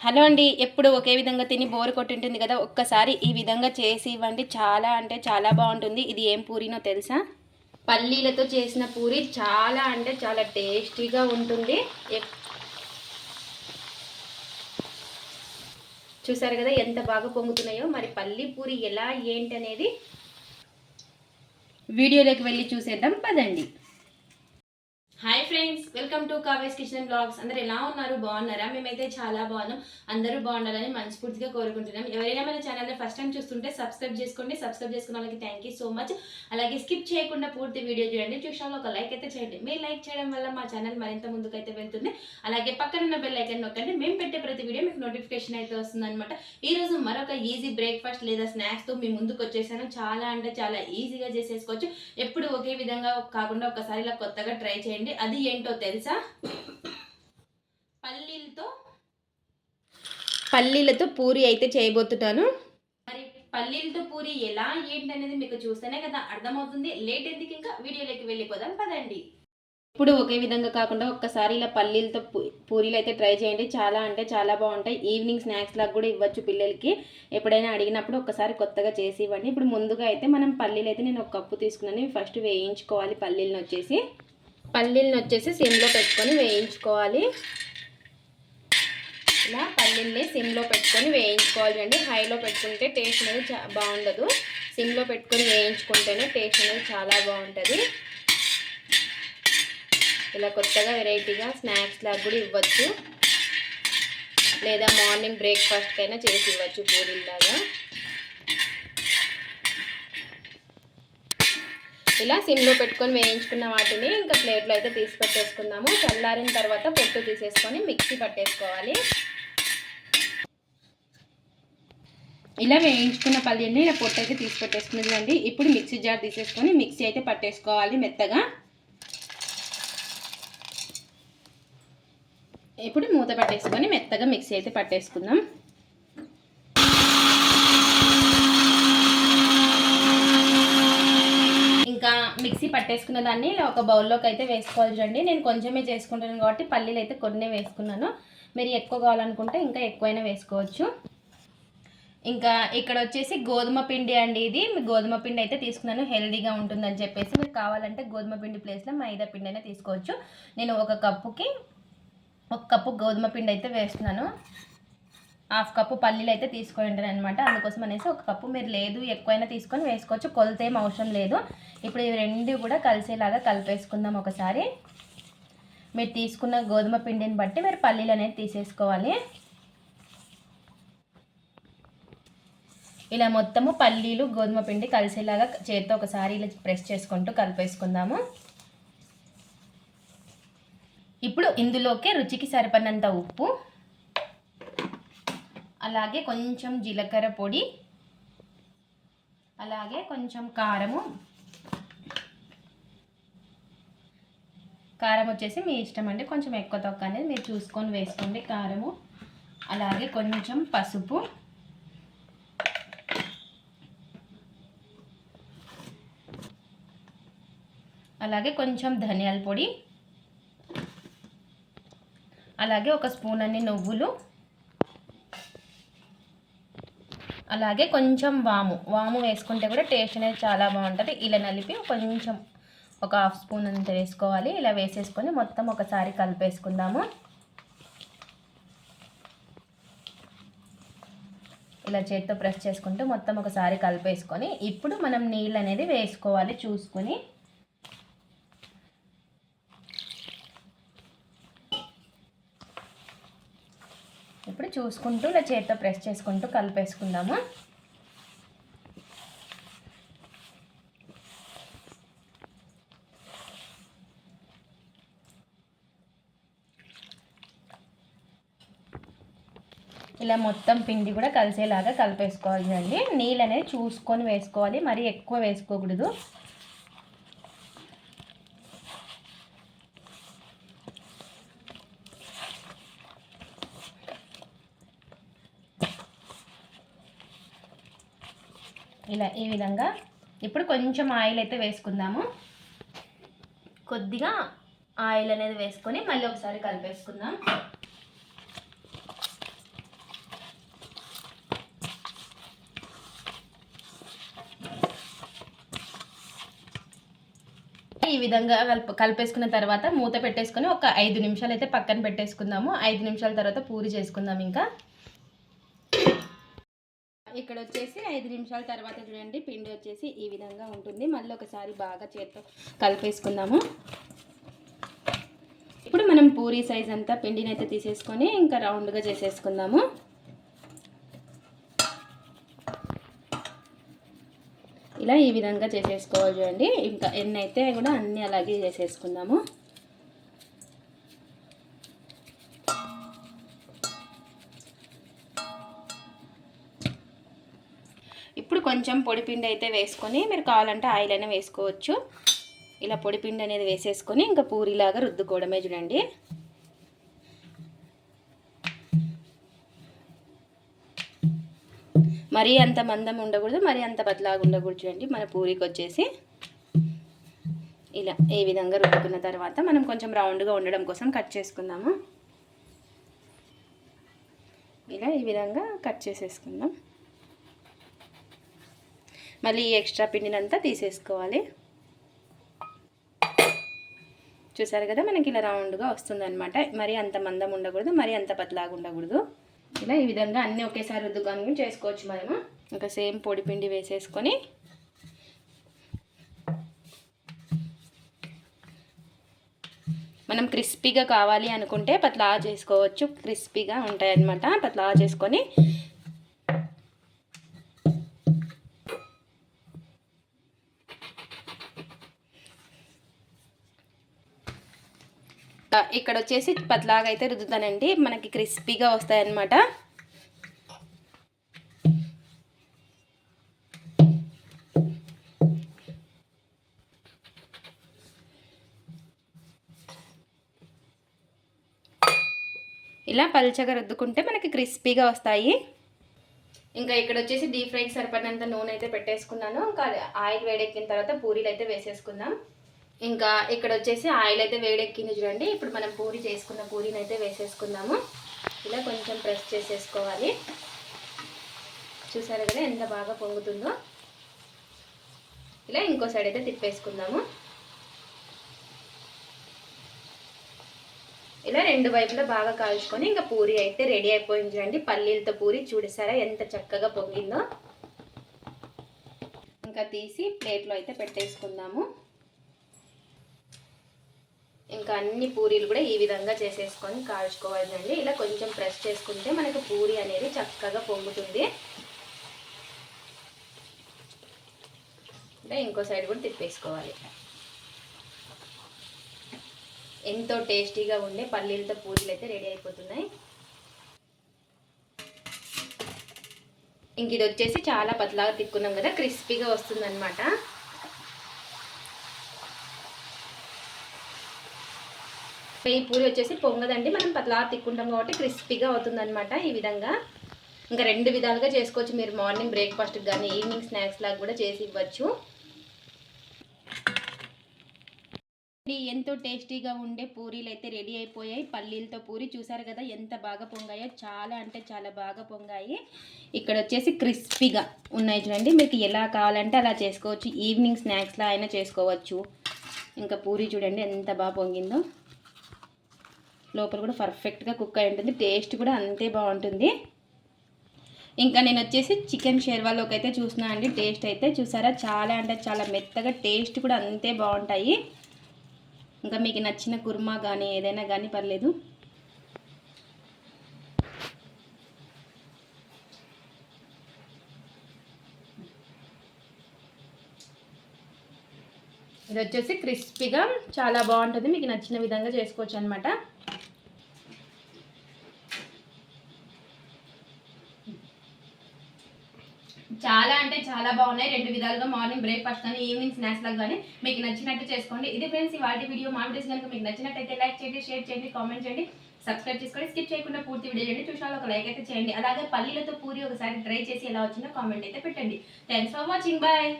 Hello అండి ఎప్పుడు ఒకే విధంగా తిని బోర్ కొట్టుంటుంది కదా ఒక్కసారి ఈ విధంగా చేసి ఇవ్వండి. చాలా అంటే చాలా బాగుంటుంది. ఇది ఏం పూరీనో తెలుసా? పల్లీలతో చేసిన పూరి చాలా అంటే చాలా టేస్టీగా ఉంటుంది. చూసారు కదా ఎంత బాగా పొంగుతున్నాయో? మరి పల్లీ పూరి ఎలా ఏంటి అనేది వీడియోలోకి వెళ్ళి చూసేద్దాం. పదండి. Hi friends welcome to కావేస్ kitchen blogs అందరు ఎలా ఉన్నారు? బాగున్నారా? మేమైతే చాలా బాగున్నాం. అందరూ బాగుండాలని మనస్ఫూర్తిగా కోరుకుంటున్నాం. ఎవరైనా మన ఛానల్ని ఫస్ట్ టైం చూస్తుంటే సబ్స్క్రైబ్ చేసుకోండి. సబ్స్క్రైబ్ చేసుకున్న వాళ్ళకి థ్యాంక్ యూ సో మచ్ అలాగే స్కిప్ చేయకుండా పూర్తి వీడియో చూడండి. చూసిన ఒక లైక్ అయితే చేయండి. మీరు లైక్ చేయడం వల్ల మా ఛానల్ మరింత ముందుకైతే వెళ్తుంది. అలాగే పక్కన ఉన్న బెల్ ఐకన్ నొక్కండి. మేము పెట్టే ప్రతి వీడియో మీకు నోటిఫికేషన్ అయితే వస్తుంది అనమాట ఈ రోజు మరొక ఈజీ బ్రేక్ఫాస్ట్ లేదా స్నాక్స్తో మీ ముందుకు వచ్చేసాను. చాలా అంటే చాలా ఈజీగా చేసేసుకోవచ్చు. ఎప్పుడు ఒకే విధంగా కాకుండా ఒకసారి ఇలా కొత్తగా ట్రై చేయండి. అది ఏంటో తెలుసా? పల్లీలతో పల్లీలతో పూరి అయితే చేయబోతున్నాను. మరి పల్లీలతో పూరి ఎలా ఏంటి అనేది మీకు చూస్తేనే కదా అర్థమవుతుంది. లేట్ ఎందుకు ఇంకా? వీడియోలోకి వెళ్ళిపోదాం పదండి. ఇప్పుడు ఒకే విధంగా కాకుండా ఒక్కసారి ఇలా పల్లీలతో పూరీలు అయితే ట్రై చేయండి. చాలా అంటే చాలా బాగుంటాయి. ఈవినింగ్ స్నాక్స్ లాగా కూడా ఇవ్వచ్చు పిల్లలకి. ఎప్పుడైనా అడిగినప్పుడు ఒక్కసారి కొత్తగా చేసి ఇవ్వండి. ఇప్పుడు ముందుగా అయితే మనం పల్లీలు అయితే నేను ఒక కప్పు తీసుకున్నాను. ఫస్ట్ వేయించుకోవాలి పల్లీలను వచ్చేసి. పల్లీలను వచ్చేసి సిమ్లో పెట్టుకొని వేయించుకోవాలి. ఇలా పల్లీల్ని సిమ్లో పెట్టుకొని వేయించుకోవాలి అండి. హైలో పెట్టుకుంటే టేస్ట్ అనేది చా బాగుండదు. సిమ్లో పెట్టుకొని వేయించుకుంటేనే టేస్ట్ అనేది చాలా బాగుంటుంది. ఇలా కొత్తగా వెరైటీగా స్నాక్స్ లాగా కూడా ఇవ్వచ్చు. లేదా మార్నింగ్ బ్రేక్ఫాస్ట్కి అయినా చేసి ఇవ్వచ్చు పూరీలాగా ఇలా సిమ్లో పెట్టుకొని వేయించుకున్న వాటిని ఇంకా ప్లేట్లో అయితే తీసి పెట్టేసుకుందాము. చల్లారిన తర్వాత పొట్టు తీసేసుకొని మిక్సీ పట్టేసుకోవాలి. ఇలా వేయించుకున్న పల్లీని ఇలా పొట్టు అయితే తీసి పెట్టేసుకున్నదండి అండి ఇప్పుడు మిక్సీ జార్ తీసేసుకొని మిక్సీ అయితే పట్టేసుకోవాలి మెత్తగా. ఇప్పుడు మూత పట్టేసుకొని మెత్తగా మిక్సీ అయితే పట్టేసుకుందాం ఇంకా మిక్సీ పట్టేసుకున్న దాన్ని ఇలా ఒక బౌల్లోకి అయితే వేసుకోవాలి చూడండి. నేను కొంచెమే చేసుకుంటాను కాబట్టి పల్లీలు అయితే కొన్నే వేసుకున్నాను. మీరు ఎక్కువ కావాలనుకుంటే ఇంకా ఎక్కువైనా వేసుకోవచ్చు. ఇంకా ఇక్కడ వచ్చేసి గోధుమ పిండి అండి ఇది. మీ గోధుమ పిండి అయితే తీసుకున్నాను. హెల్దీగా ఉంటుందని చెప్పేసి మీకు కావాలంటే గోధుమ పిండి ప్లేస్లో మైదా పిండి అయినా తీసుకోవచ్చు. నేను ఒక కప్పుకి ఒక కప్పు గోధుమ పిండి అయితే వేస్తున్నాను. హాఫ్ కప్పు పల్లీలు అయితే తీసుకోండి అనమాట అందుకోసం అనేసి ఒక కప్పు మీరు లేదు ఎక్కువైనా తీసుకొని వేసుకోవచ్చు. కొలత ఏం అవసరం లేదు. ఇప్పుడు ఇవి రెండు కూడా కలిసేలాగా కలిపేసుకుందాం ఒకసారి. మీరు తీసుకున్న గోధుమ పిండిని బట్టి మీరు పల్లీలు అనేది తీసేసుకోవాలి. ఇలా మొత్తము పల్లీలు గోధుమ పిండి కలిసేలాగా చేతితో ఒకసారి ఇలా ప్రెస్ చేసుకుంటూ కలిపేసుకుందాము. ఇప్పుడు ఇందులోకి రుచికి సరిపడినంత ఉప్పు అలాగే కొంచెం జీలకర్ర పొడి అలాగే కొంచెం కారము. కారం వచ్చేసి మీ ఇష్టం అండి. కొంచెం ఎక్కువ తొక్క అనేది మీరు చూసుకొని వేసుకోండి కారము. అలాగే కొంచెం పసుపు. అలాగే కొంచెం ధనియాల పొడి. అలాగే ఒక స్పూన్ అన్ని నువ్వులు. అలాగే కొంచెం వాము. వాము వేసుకుంటే కూడా టేస్ట్ అనేది చాలా బాగుంటుంది. ఇలా నలిపి కొంచెం ఒక హాఫ్ స్పూన్ అంత వేసుకోవాలి. ఇలా వేసేసుకొని మొత్తం ఒకసారి కలిపేసుకుందాము. ఇలా చేతితో ప్రెస్ చేసుకుంటూ మొత్తం ఒకసారి కలిపేసుకొని ఇప్పుడు మనం నీళ్ళు అనేది వేసుకోవాలి చూసుకొని ఇప్పుడు చూసుకుంటూ ఇలా చేతితో ప్రెస్ చేసుకుంటూ కలిపేసుకుందాము. ఇలా మొత్తం పిండి కూడా కలిసేలాగా కలిపేసుకోవాలి అండి నీళ్ళు అనేది చూసుకొని వేసుకోవాలి. మరీ ఎక్కువ వేసుకోకూడదు. ఇలా ఈ విధంగా. ఇప్పుడు కొంచెం ఆయిల్ అయితే వేసుకుందాము. కొద్దిగా ఆయిల్ అనేది వేసుకొని మళ్ళీ ఒకసారి కలిపేసుకుందాం. ఈ విధంగా కలిప కలిపేసుకున్న తర్వాత మూత పెట్టేసుకొని ఒక ఐదు నిమిషాలు అయితే పక్కన పెట్టేసుకుందాము. ఐదు నిమిషాల తర్వాత పూరి చేసుకుందాం ఇంకా. ఇక్కడ వచ్చేసి ఐదు నిమిషాల తర్వాత చూడండి పిండి వచ్చేసి ఈ విధంగా ఉంటుంది. మళ్ళీ ఒకసారి బాగా చేత్తో కలిపేసుకుందాము. ఇప్పుడు మనం పూరి సైజ్ అంతా పిండిని అయితే తీసేసుకొని ఇంకా రౌండ్గా చేసేసుకుందాము. ఇలా ఈ విధంగా చేసేసుకోవాలి చూడండి. ఇంకా ఎన్నైతే కూడా అన్నీ అలాగే చేసేసుకుందాము. కొంచెం పొడిపిండి అయితే వేసుకొని మీరు కావాలంటే ఆయిల్ అయినా వేసుకోవచ్చు. ఇలా పొడిపిండి అనేది వేసేసుకొని ఇంకా పూరిలాగా రుద్దుకోవడమే చూడండి. మరీ అంత మందం ఉండకూడదు మరీ అంత బదలాగా ఉండకూడదు చూడండి. మన పూరికి వచ్చేసి ఇలా ఈ విధంగా రుద్దుకున్న తర్వాత మనం కొంచెం రౌండ్గా ఉండడం కోసం కట్ చేసుకుందాము. ఇలా ఈ విధంగా కట్ చేసేసుకుందాం. మళ్ళీ ఈ ఎక్స్ట్రా పిండినంతా తీసేసుకోవాలి. చూసారు కదా మనకి ఇలా రౌండ్గా వస్తుందనమాట మరి అంత మందం ఉండకూడదు మరి అంత పతలాగా ఉండకూడదు. ఇలా ఈ విధంగా అన్నీ ఒకేసారి రుద్దుకొని చేసుకోవచ్చు మనము. ఇంకా సేమ్ పొడి పిండి వేసేసుకొని మనం క్రిస్పీగా కావాలి అనుకుంటే పతలా చేసుకోవచ్చు. క్రిస్పీగా ఉంటాయి అన్నమాట పతలా చేసుకొని ఇక్కడ వచ్చేసి పతలాగా అయితే రుద్దుతానండి. మనకి క్రిస్పీగా వస్తాయన్నమాట. ఇలా పల్చగా రుద్దుకుంటే మనకి క్రిస్పీగా వస్తాయి. ఇంకా ఇక్కడ వచ్చేసి డీప్ ఫ్రైకి సరిపడినంత నూనె అయితే పెట్టేసుకున్నాను. ఇంకా ఆయిల్ వేడెక్కిన తర్వాత పూరీలు అయితే వేసేసుకుందాం. ఇంకా ఇక్కడ వచ్చేసి ఆయిల్ అయితే వేడెక్కింది చూడండి. ఇప్పుడు మనం పూరి చేసుకున్న పూరిని అయితే వేసేసుకుందాము. ఇలా కొంచెం ప్రెస్ చేసేసుకోవాలి. చూసారు కదా ఎంత బాగా పొంగుతుందో. ఇలా ఇంకో సైడ్ అయితే తిప్పేసుకుందాము. ఇలా రెండు వైపులా బాగా కాల్చుకొని ఇంకా పూరి అయితే రెడీ అయిపోయింది చూడండి. పల్లీలతో పూరి చూడసారా ఎంత చక్కగా పొంగిందో. ఇంకా తీసి ప్లేట్లో అయితే పెట్టేసుకుందాము. ఇంకా అన్ని పూరీలు కూడా ఈ విధంగా చేసేసుకొని కాల్చుకోవాలండి ఇలా కొంచెం ప్రెస్ చేసుకుంటే మనకు పూరి అనేది చక్కగా పొంగుతుంది. అంటే ఇంకో సైడ్ కూడా తిప్పేసుకోవాలి. ఎంతో టేస్టీగా ఉండే పల్లీలతో పూరీలు అయితే రెడీ అయిపోతున్నాయి. ఇంక ఇది వచ్చేసి చాలా పతలాగా తిక్కున్నాం కదా క్రిస్పీగా వస్తుందన్నమాట. ఈ పూరి వచ్చేసి పొంగదండి. మనం పతలా తిక్కుంటాం కాబట్టి క్రిస్పీగా అవుతుందన్నమాట ఈ విధంగా. ఇంకా రెండు విధాలుగా చేసుకోవచ్చు. మీరు మార్నింగ్ బ్రేక్ఫాస్ట్కి కానీ ఈవినింగ్ స్నాక్స్ లాగా కూడా చేసి ఇవ్వచ్చు. ఎంతో టేస్టీగా ఉండే పూరీలు అయితే రెడీ అయిపోయాయి. పల్లీలతో పూరి చూసారు కదా ఎంత బాగా పొంగాయో. చాలా అంటే చాలా బాగా పొంగాయి. ఇక్కడ వచ్చేసి క్రిస్పీగా ఉన్నాయి చూడండి. మీకు ఎలా కావాలంటే అలా చేసుకోవచ్చు. ఈవినింగ్ స్నాక్స్లా అయినా చేసుకోవచ్చు. ఇంకా పూరి చూడండి ఎంత బాగా పొంగిందో. లోపల కూడా పర్ఫెక్ట్గా కుక్ అయి ఉంటుంది. టేస్ట్ కూడా అంతే బాగుంటుంది. ఇంకా నేను వచ్చేసి చికెన్ షేర్వాలోకి అయితే చూసినా అండి. టేస్ట్ అయితే చూసారా? చాలా అంటే చాలా మెత్తగా టేస్ట్ కూడా అంతే బాగుంటాయి. ఇంకా మీకు నచ్చిన కుర్మా కానీ ఏదైనా కానీ పర్లేదు. ఇది వచ్చేసి క్రిస్పీగా చాలా బాగుంటుంది. మీకు నచ్చిన విధంగా చేసుకోవచ్చు అనమాట చాలా అంటే చాలా బాగున్నాయి. రెండు విధాలుగా మార్నింగ్ బ్రేక్ఫాస్ట్ కానీ ఈవినింగ్ స్నాక్స్ లాగా కానీ మీకు నచ్చినట్టు చేసుకోండి. ఇది ఫ్రెండ్స్ వాటి వీడియో. మా వీడియోస్ కనుక మీకు నచ్చినట్టయితే లైక్ చేయండి షేర్ చేయండి కామెంట్ చేయండి సబ్స్క్రైబ్ చేసుకోండి. స్కిప్ చేయకుండా పూర్తి వీడియో చేయండి చూసిన ఒక లైక్ అయితే చేయండి. అలాగే పల్లీలతో పూరి ఒకసారి ట్రై చేసి ఎలా వచ్చిందో కామెంట్ అయితే పెట్టండి. Thanks for watching bye